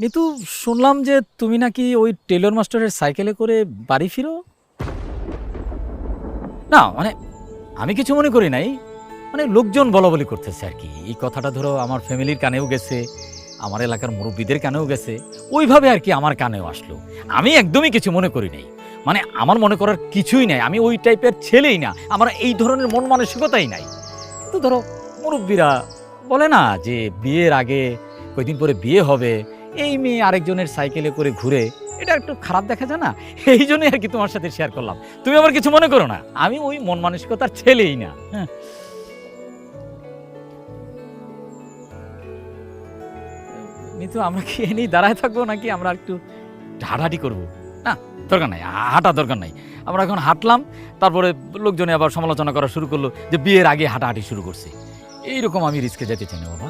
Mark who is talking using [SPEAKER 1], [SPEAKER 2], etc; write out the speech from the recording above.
[SPEAKER 1] নিতু শুনলাম যে তুমি নাকি ওই টেলর মাস্টারের সাইকেলে করে বাড়ি ফিরো? না মানে আমি কিছু মনে করি নাই। মানে লোকজন বলা বলি করতেছে আর কি। এই কথাটা ধরো আমার ফ্যামিলির কানেও গেছে, আমার এলাকার মুরব্বীদের কানেও গেছে, ওইভাবে আর কি আমার কানেও আসলো। আমি একদমই কিছু মনে করি নাই। মানে আমার মনে করার কিছুই নাই। আমি ওই টাইপের ছেলেই না। আমার এই ধরনের মন মানসিকতাই নাই। তো ধরো মুরব্বীরা বলে না যে বিয়ের আগে, কয়দিন পরে বিয়ে হবে এই মেয়ে আরেকজনের সাইকেলে করে ঘুরে, এটা একটু খারাপ দেখা যায় না? এই জন্যই আর কি তোমার সাথে শেয়ার করলাম। তুমি আবার কিছু মনে করো না? আমি ওই মন মানসিকতার ছেলেই না হ্যাঁ? আমরা কি এনেই দাঁড়ায় থাকব নাকি আমরা একটু হাঁটাহাঁটি করব? না, দরকার নাই হাঁটা দরকার নাই। আমরা এখন হাঁটলাম, তারপরে লোকজনে আবার সমালোচনা করা শুরু করল যে বিয়ের আগে হাঁটাহাঁটি শুরু করছে। এইরকম আমি রিস্কে যেতে চাই না, বাবা।